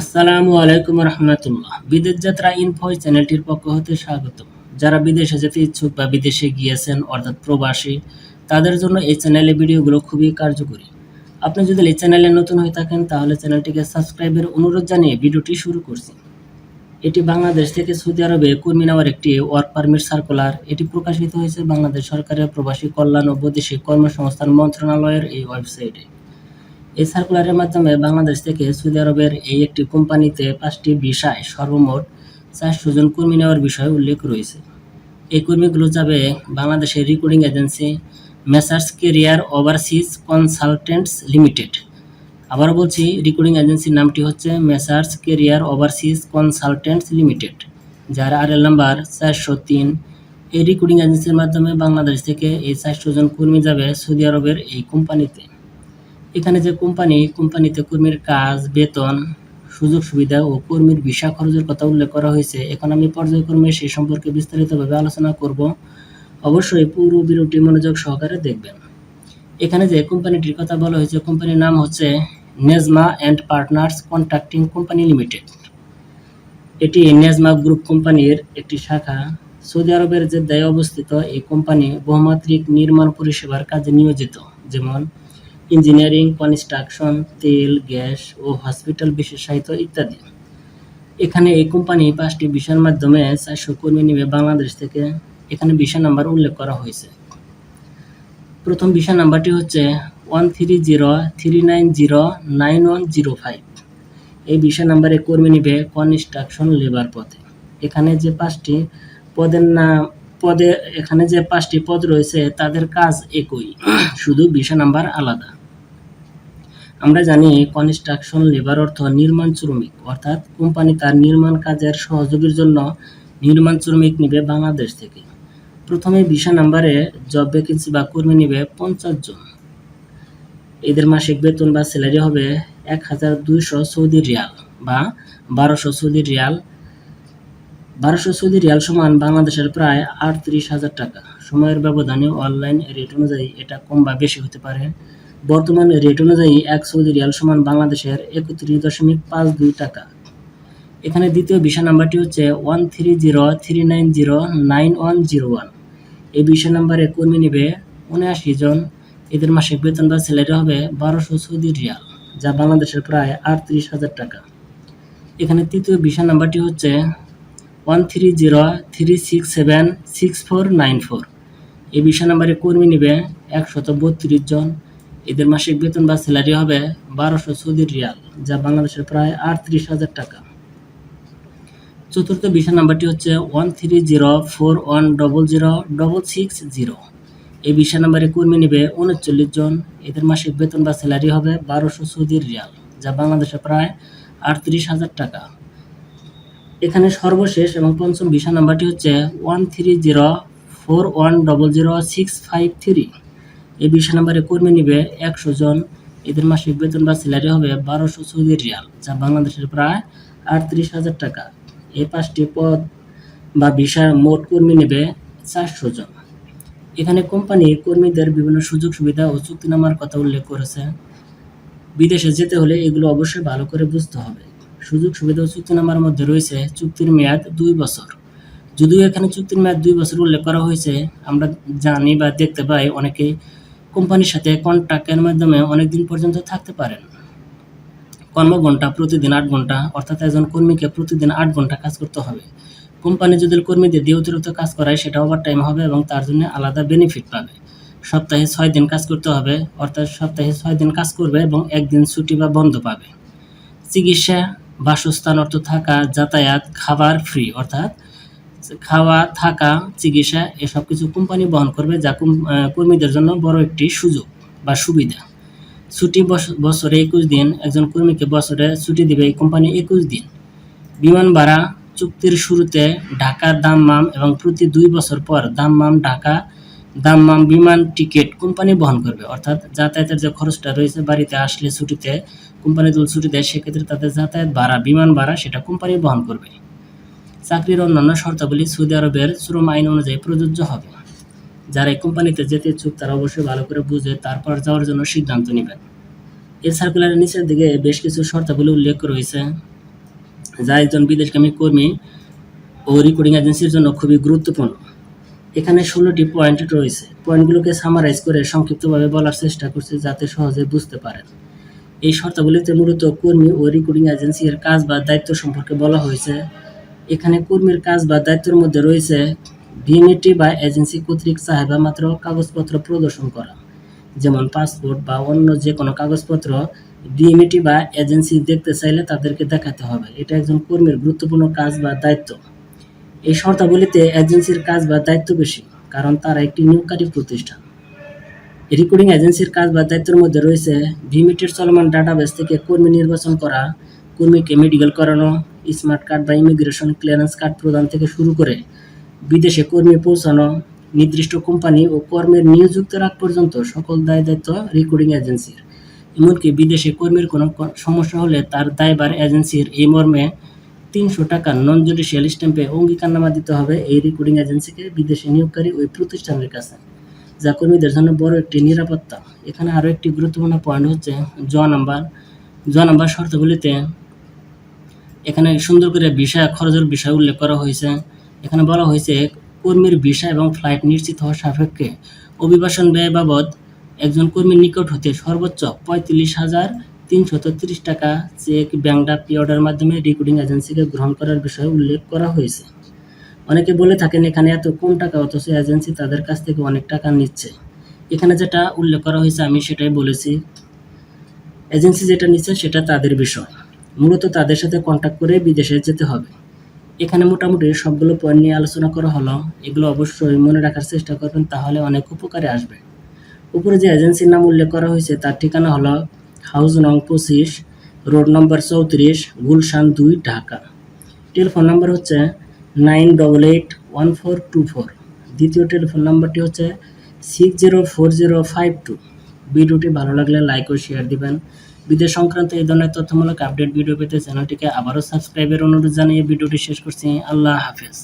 আসসালামু আলাইকুম রহমতুল্লাহ। বিদেশ যাত্রা ইনফো চ্যানেলটির পক্ষ হতে স্বাগত যারা বিদেশে যেতে ইচ্ছুক বা বিদেশে গিয়েছেন, অর্থাৎ প্রবাসী, তাদের জন্য এই চ্যানেলে ভিডিওগুলো খুবই কার্যকরী। আপনি যদি এই চ্যানেলে নতুন হয়ে থাকেন, তাহলে চ্যানেলটিকে সাবস্ক্রাইবের অনুরোধ জানিয়ে ভিডিওটি শুরু করছি। এটি বাংলাদেশ থেকে সৌদি আরবে কর্মী নেওয়ার একটি ওয়ার্ক পারমিট সার্কুলার। এটি প্রকাশিত হয়েছে বাংলাদেশ সরকারের প্রবাসী কল্যাণ ও বৈদেশিক কর্মসংস্থান মন্ত্রণালয়ের এই ওয়েবসাইটে। এই সার্কুলারের মাধ্যমে বাংলাদেশ থেকে সৌদি আরবের এই একটি কোম্পানিতে পাঁচটি ভিসায় সর্বমোট চারশো জন কর্মী নেওয়ার বিষয় উল্লেখ রয়েছে। এই কর্মীগুলো যাবে বাংলাদেশের recruiting agency Messrs career overseas consultants limited আবার বলছি রিক্রুটিং এজেন্সির নামটি হচ্ছে Messrs career overseas consultants limited যার আর এল নাম্বার চারশো তিন। এই রিক্রুটিং এজেন্সির মাধ্যমে বাংলাদেশ থেকে এই চারশো জন কর্মী যাবে সৌদি আরবের এই কোম্পানিতে। এখানে যে কোম্পানি, কোম্পানিতে কর্মীর কাজ, বেতন, সুযোগ সুবিধা ও কর্মীর ভিসা খরচের কথা উল্লেখ করা হয়েছে। এখন আমি পর্যায়ক্রমে সেই সম্পর্কে বিস্তারিতভাবে আলোচনা করব। অবশ্যই পুরো বিরতি মনোযোগ সহকারে দেখবেন। এখানে যে কোম্পানিটির কথা বলা হয়েছে, কোম্পানির নাম হচ্ছে Nesma and partners contracting company limited. এটি নেজমা গ্রুপ কোম্পানির একটি শাখা। সৌদি আরবের যে দায় অবস্থিত এই কোম্পানি বহুমাত্রিক নির্মাণ পরিষেবার কাজে নিয়োজিত। যেমন ইঞ্জিনিয়ারিং, কনস্ট্রাকশন, তেল, গ্যাস ও হসপিটাল বিশেষায়িত ইত্যাদি। এখানে এই কোম্পানি পাঁচটি বিষয়ের মাধ্যমে চারশো কর্মী নেবে বাংলাদেশ থেকে। এখানে ভিসা নাম্বার উল্লেখ করা হয়েছে। প্রথম বিষয় নাম্বারটি হচ্ছে one three zero three nine zero nine one zero five. এই ভিসা নাম্বারে কর্মী নেবে কনস্ট্রাকশন লেবার পথে এখানে যে পাঁচটি পদের নাম পদে এখানে যে পাঁচটি পদ রয়েছে, তাদের কাজ একই, শুধু ভিসা নাম্বার আলাদা। আমরা জানি কনস্ট্রাকশন লেবার অর্থ, নির্মাণ, শ্রমিক, অর্থাৎ কোম্পানি তার নির্মাণ কাজের সহযোগীর জন্য নির্মাণ শ্রমিক নেবে বাংলাদেশ থেকে। প্রথমে ভিসা নাম্বারে জব ভ্যাকেন্সি বা কর্মী নিবে পঞ্চাশ জন। এদের মাসিক বেতন বা স্যালারি হবে এক হাজার দুইশো সৌদি রিয়াল বা বারোশো সৌদি রিয়াল বারোশো সৌদি রিয়াল সমান বাংলাদেশের প্রায় আটত্রিশ হাজার টাকা। সময়ের ব্যবধানে অনলাইন রেট অনুযায়ী এটা কম বা বেশি হতে পারে। বর্তমান রেট অনুযায়ী এক সৌদি রিয়াল সমান বাংলাদেশের একত্রিশ দশমিক পাঁচ দুই টাকা। এখানে দ্বিতীয় ভিসা নাম্বারটি হচ্ছে one three zero three nine zero nine one zero one. এই ভিসা নাম্বারে কর্মী নেবে উনআশি জন। এদের মাসিক বেতন বা স্যালারি হবে বারোশো সৌদি রিয়াল, যা বাংলাদেশের প্রায় আটত্রিশ হাজার টাকা। এখানে তৃতীয় ভিসা নাম্বারটি হচ্ছে one three zero three six seven six four nine four এই ভিসা নাম্বারে কর্মী নেবে একশত বত্রিশ জন। এদের মাসিক বেতন বা স্যালারি হবে বারোশো সৌদি রিয়াল, যা বাংলাদেশের প্রায় আটত্রিশ হাজার টাকা। চতুর্থ ভিসা নাম্বারটি হচ্ছে one three zero four one double zero double six zero এই ভিসা নাম্বারে কর্মী নেবে উনচল্লিশ জন। এদের মাসিক বেতন বা স্যালারি হবে বারোশো সৌদি রিয়াল, যা বাংলাদেশে প্রায় আটত্রিশ হাজার টাকা। এখানে সর্বশেষ এবং পঞ্চম ভিসা নাম্বারটি হচ্ছে one three zero four one double zero six five three এই ভিসা নাম্বারে কর্মী নিবে একশো জন। এদের মাসিক বেতন বা স্যালারি হবে বারোশো সৌদি রিয়াল, যা বাংলাদেশের প্রায় আটত্রিশ হাজার টাকা। এই পাঁচটি পদ বা ভিসার মোট কর্মী নেবে চারশো জন। এখানে কোম্পানি কর্মীদের বিভিন্ন সুযোগ সুবিধা ও চুক্তিনামার কথা উল্লেখ করেছে। বিদেশে যেতে হলে এগুলো অবশ্যই ভালো করে বুঝতে হবে। সুযোগ সুবিধা ও চুক্তিনামার মধ্যে রয়েছে চুক্তির মেয়াদ দুই বছর। যদিও এখানে চুক্তির মেয়াদ দুই বছর উল্লেখ করা হয়েছে, আমরা জানি বা দেখতে পাই অনেকেই কোম্পানির সাথে কন্ট্রাক্টের মাধ্যমে অনেক দিন পর্যন্ত থাকতে পারেন। কর্মঘণ্টা প্রতিদিন আট ঘণ্টা অর্থাৎ একজন কর্মীকে প্রতিদিন আট ঘণ্টা কাজ করতে হবে। কোম্পানি যদি কর্মীদের দিয়ে অতিরিক্ত কাজ করায়, সেটা ওভার টাইম হবে এবং তার জন্য আলাদা বেনিফিট পাবে। সপ্তাহে ছয় দিন কাজ করতে হবে, অর্থাৎ সপ্তাহে ছয় দিন কাজ করবে এবং একদিন ছুটি বা বন্ধ পাবে। চিকিৎসা বাসস্থান অর্থ থাকা, যাতায়াত, খাবার ফ্রি অর্থাৎ খাওয়া, থাকা, চিকিৎসা, এসব কিছু কোম্পানি বহন করবে যা কর্মীদের জন্য বড় একটি সুযোগ বা সুবিধা। ছুটি বছরে একুশ দিন, একজন কর্মীকে বছরে ছুটি দেবে এই কোম্পানি একুশ দিন। বিমান ভাড়া চুক্তির শুরুতে ঢাকার দাম্মাম এবং প্রতি দুই বছর পর দাম্মাম ঢাকা দাম্মাম বিমান টিকিট কোম্পানি বহন করবে। অর্থাৎ যাতায়াতের যে খরচটা রয়েছে বাড়িতে আসলে ছুটিতে কোম্পানি যদি ছুটি দেয়, সেক্ষেত্রে তাদের যাতায়াত ভাড়া, বিমান ভাড়া সেটা কোম্পানি বহন করবে। চাকরির অন্যান্য শর্তাবলী সৌদি আরবের শ্রম আইন অনুযায়ী প্রযোজ্য হবে। যারা এই কোম্পানিতে যেতে ইচ্ছুক, তারা অবশ্যই ভালো করে বুঝে তারপর যাওয়ার জন্য সিদ্ধান্ত নেবেন। এই সার্কুলারের নিচের দিকে বেশ কিছু শর্তাবলী উল্লেখ রয়েছে। যা একজন বিদেশগামী কর্মী ও রিক্রুটিং এজেন্সির জন্য খুবই গুরুত্বপূর্ণ। এখানে ষোলোটি পয়েন্ট রয়েছে। পয়েন্টগুলোকে সামারাইজ করে সংক্ষিপ্তভাবে বলার চেষ্টা করছি যাতে সহজে বুঝতে পারেন। এই শর্তাবলীতে মূলত কর্মী ও রিক্রুটিং এজেন্সির কাজ বা দায়িত্ব সম্পর্কে বলা হয়েছে। এখানে কর্মীর কাজ বা দায়িত্বের মধ্যে রয়েছে ভিএমএটি বা এজেন্সি কর্তৃক চাহিদা মাত্র কাগজপত্র প্রদর্শন করা। যেমন পাসপোর্ট বা অন্য যে কোনো কাগজপত্র ডিএমএটি বা এজেন্সি দেখতে চাইলে তাদেরকে দেখাতে হবে। এটা একজন কর্মীর গুরুত্বপূর্ণ কাজ বা দায়িত্ব। এই শর্তাবলীতে এজেন্সির কাজ বা দায়িত্ব বেশি, কারণ তারা একটি নিয়োগকারী প্রতিষ্ঠান। রিক্রুটিং এজেন্সির কাজ বা দায়িত্বের মধ্যে রয়েছে ভিমিটের চলমান ডাটাবেস থেকে কর্মী নির্বাচন করা, কর্মীকে মেডিকেল করানো, স্মার্ট কার্ড বা ইমিগ্রেশন ক্লিয়ারেন্স কার্ড প্রদান থেকে শুরু করে বিদেশে কর্মী পৌঁছানো, নির্দিষ্ট কোম্পানি ও কর্মের নিয়োযুক্ত রাখ পর্যন্ত সকল দায় দায়িত্ব রিক্রুটিং এজেন্সির। এমনকি বিদেশে কর্মীর কোনো সমস্যা হলে তার দায়বার এজেন্সির এই মর্মে তিনশো টাকা নন জুডিশিয়াল স্ট্যাম্পে অঙ্গীকারনামা দিতে হবে এই রিক্রুটিং এজেন্সিকে বিদেশে নিয়োগকারী ওই প্রতিষ্ঠানের কাছে। যা কর্মীদের জন্য বড় একটি নিরাপত্তা। এখানে আরও একটি গুরুত্বপূর্ণ পয়েন্ট হচ্ছে জ নাম্বার। জ নাম্বার শর্তগুলিতে এখানে সুন্দর করে ভিসা খরচের বিষয় উল্লেখ করা হয়েছে। এখানে বলা হয়েছে কর্মীর ভিসা এবং ফ্লাইট নিশ্চিত হওয়ার সাপেক্ষে অভিবাসন ব্যয় বাবদ একজন কর্মীর নিকট হতে সর্বোচ্চ পঁয়ত্রিশ হাজার তিনশত তিরিশ টাকা চেক, ব্যাংক ডাক পে অর্ডারের মাধ্যমে রিক্রুটিং এজেন্সিকে গ্রহণ করার বিষয়ে উল্লেখ করা হয়েছে। অনেকে বলে থাকেন, এখানে এত কম টাকা, অথচ এজেন্সি তাদের কাছ থেকে অনেক টাকা নিচ্ছে। এখানে যেটা উল্লেখ করা হয়েছে, আমি সেটাই বলেছি। এজেন্সি যেটা নিচ্ছে, সেটা তাদের বিষয়। মূলত তাদের সাথে কন্ট্যাক্ট করে বিদেশে যেতে হবে। এখানে মোটামুটি সবগুলো পয়েন্ট নিয়ে আলোচনা করা হলো। এগুলো অবশ্যই মনে রাখার চেষ্টা করবেন, তাহলে অনেক উপকারে আসবে। উপরে যে এজেন্সির নাম উল্লেখ করা হয়েছে, তার ঠিকানা হলো হাউস নং পঁচিশ, রোড নম্বর চৌত্রিশ, গুলশান দুই, ঢাকা। টেলিফোন নাম্বার হচ্ছে nine double eight one four two four. দ্বিতীয় টেলিফোন নাম্বারটি হচ্ছে six zero four zero five two ভিডিওটি ভালো লাগলে লাইক ও শেয়ার দিবেন। বিদেশ সংক্রান্ত এই ধরনের তথ্যমূলক আপডেট ভিডিও পেতে চ্যানেলটিকে আবারও সাবস্ক্রাইবের অনুরোধ জানিয়ে ভিডিওটি শেষ করছি। আল্লাহ হাফেজ।